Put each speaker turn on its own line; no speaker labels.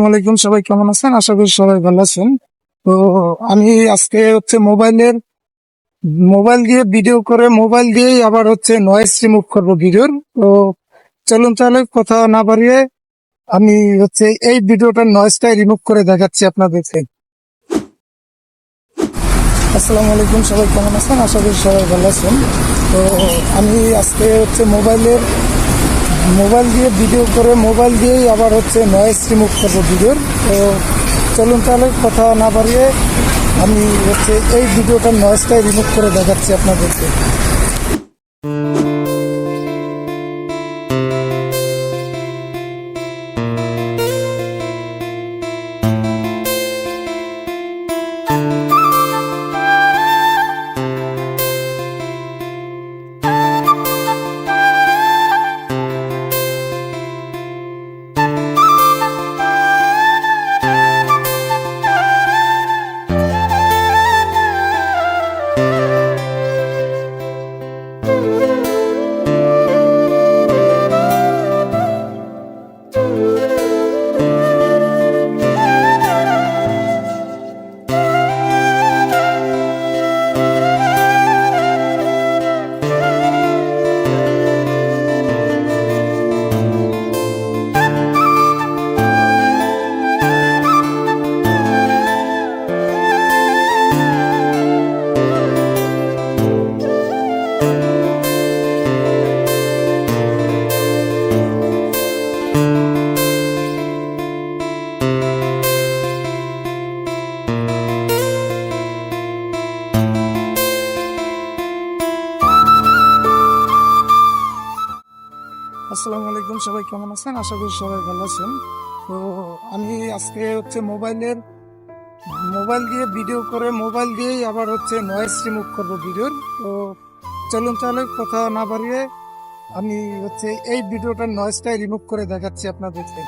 আসসালামাইকুম সবাই কেমন আছেন? আশা করি সবাই ভালো আছেন। তো আমি আজকে হচ্ছে মোবাইলের, মোবাইল দিয়ে ভিডিও করে, মোবাইল দিয়েই আবার হচ্ছে নয়েস রিমুভ করব ভিডিওর তো চলুন তাহলে কথা না বাড়িয়ে আমি হচ্ছে এই ভিডিওটার নয়েসটাই রিমুভ করে দেখাচ্ছি আপনাদেরকে। আসসালামু আলাইকুম, সবাই কেমন আছেন? আশা করি সবাই ভালো আছেন। তো আমি আজকে হচ্ছে মোবাইলের মোবাইল দিয়ে ভিডিও করে, মোবাইল দিয়েই আবার হচ্ছে নয়েজ রিমুভ করব ভিডিওর। তো চলুন তাহলে কথা না বাড়িয়ে আমি হচ্ছে এই ভিডিওটার নয়েজটাই রিমুভ করে দেখাচ্ছি আপনাদেরকে। আসসালামু আলাইকুম সবাই, কেমন আছেন? আশা করি সবাই ভালো আছেন। তো আমি আজকে হচ্ছে মোবাইলের, মোবাইল দিয়ে ভিডিও করে, মোবাইল দিয়েই আবার হচ্ছে নয়েজ রিমুভ করব ভিডিওর তো চলুন তাহলে কথা না বাড়িয়ে আমি হচ্ছে এই ভিডিওটার নয়েজটাই রিমুভ করে দেখাচ্ছি আপনাদেরকে।